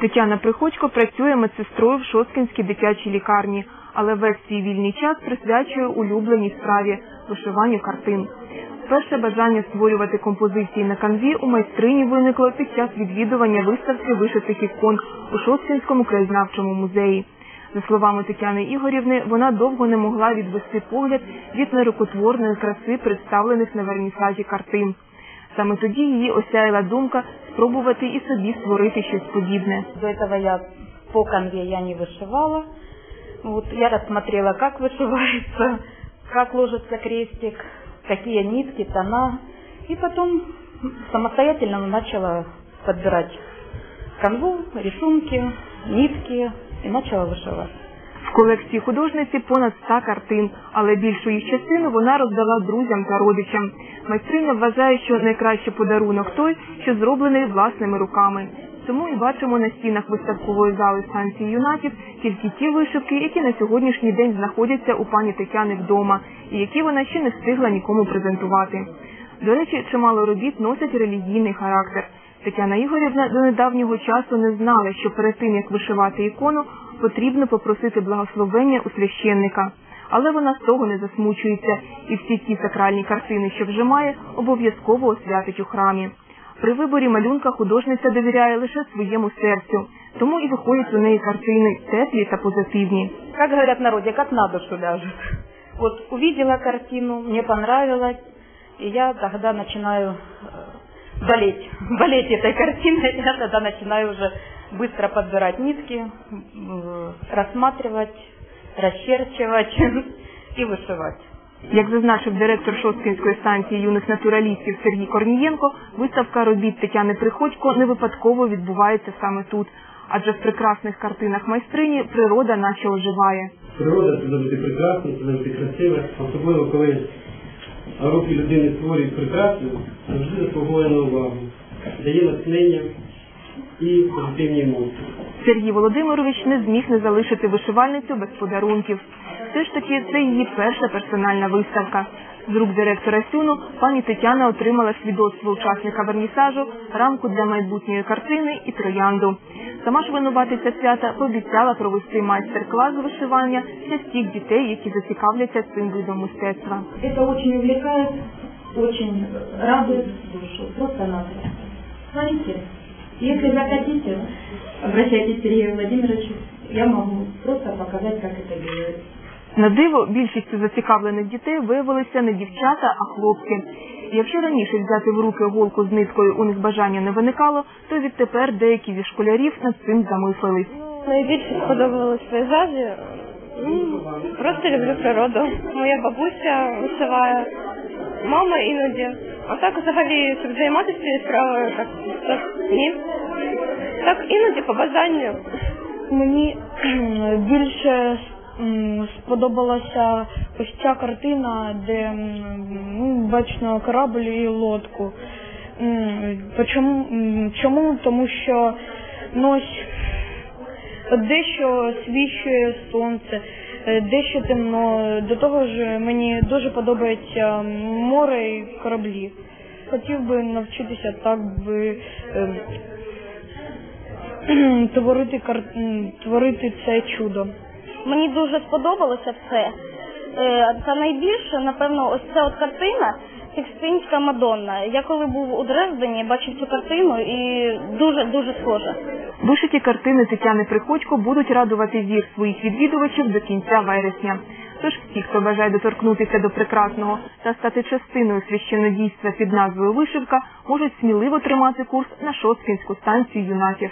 Тетяна Приходько працює медсестрою в Шосткинській дитячій лікарні, але весь свій вільний час присвячує улюбленій справі вишиванню картин. Перше бажання створювати композиції на канві у майстрині виникло під час відвідування виставки вишитих ікон у Шосткинському краєзнавчому музеї. За словами Тетяни Ігорівни, вона довго не могла відвести погляд від нерукотворної краси представлених на вернісажі картин. Саме тоді її осяяла думка спробувати і собі створити щось подібне. До этого я по конве я не вышивала. Вот я рассмотрела, как вышивается, как ложится крестик, какие нитки, тона. И потом самостоятельно начала подбирать канву, рисунки, нитки и начала вышивать. Колекції художниці понад 100 картин, але більшу їх частину вона роздала друзям та родичам. Майстриня вважає, що найкращий подарунок той, що зроблений власними руками. Тому і бачимо на стінах виставкової зали станції юнаків тільки ті вишивки, які на сьогоднішній день знаходяться у пані Тетяни вдома, і які вона ще не встигла нікому презентувати. До речі, чимало робіт носять релігійний характер. Тетяна Ігорівна до недавнього часу не знала, що перед тим як вишивати ікону, потрібно попросити благословення у священника. Але вона з того не засмучується, і всі ті сакральні картини, що вже має, обов'язково освятить у храмі. При виборі малюнка художниця довіряє лише своєму серцю, тому і виходять у неї картини теплі та позитивні. Как говорят в народе, как на душу ляжет. Вот увидела картину, мне понравилось, и я тогда начинаю э, болеть, болеть этой картиной, я тогда начинаю уже быстро подбирать нитки, рассматривать, расчерчивать и вышивать. Як зазначив директор Шосткинської станції юних натуралістів Сергій Корнієнко, виставка робіт Тетяни Приходько не випадково відбувається саме тут, адже в прекрасних картинах майстрині природа наче оживає. Природа це завжди прекрасно, це завжди красиво, особливо коли руки людини створюють прекрасно, завжди заслуговує на увагу, дає натхнення і позитивні емоції. Сергій Володимирович не зміг не залишити вишивальницю без подарунків. Все ж таки, це її перша персональна виставка. З рук директора Сюну пані Тетяна отримала свідоцтво учасника вернісажу, рамку для майбутньої картини і троянду. Сама ж винуватиця свята пообіцяла провести майстер-клас з вишивання для всіх дітей, які зацікавляться цим видом мистецтва. Это очень увлекает, очень радует душу, просто-напросто. Смотрите, если захотите, обращайтесь к Сергею Владимировичу, я могу просто показать, как это делается. На диво, більшістю зацікавлених дітей виявилися не дівчата, а хлопці. Якщо раніше взяти в руки голку з ниткою у них бажання не виникало, то відтепер деякі зі школярів над цим замислились. Найбільше сподобалось пейзажі. Просто люблю природу. Моя бабуся вишиває, мама іноді. А так взагалі, щоб займатися цією справою, так, так ні. Так іноді по бажанню. Мені більше сподобалася ось ця картина, де ну, бачно корабль і лодку. Почому? Чому? Тому що ну, ось дещо свічує сонце, дещо темно. До того ж, мені дуже подобається море і кораблі. Хотів би навчитися так би е, творити кар... творити це чудо. Мені дуже сподобалося все. Е, Та найбільше, напевно, ось ця от картина Сікстинська Мадонна. Я коли був у Дрездені, бачив цю картину і дуже дуже схожа. Вишиті картини Тетяни Приходько будуть радувати зір своїх відвідувачів до кінця вересня. Тож всі, хто бажає доторкнутися до прекрасного та стати частиною священнодійства під назвою Вишивка, можуть сміливо тримати курс на Шосткінську станцію юнаків.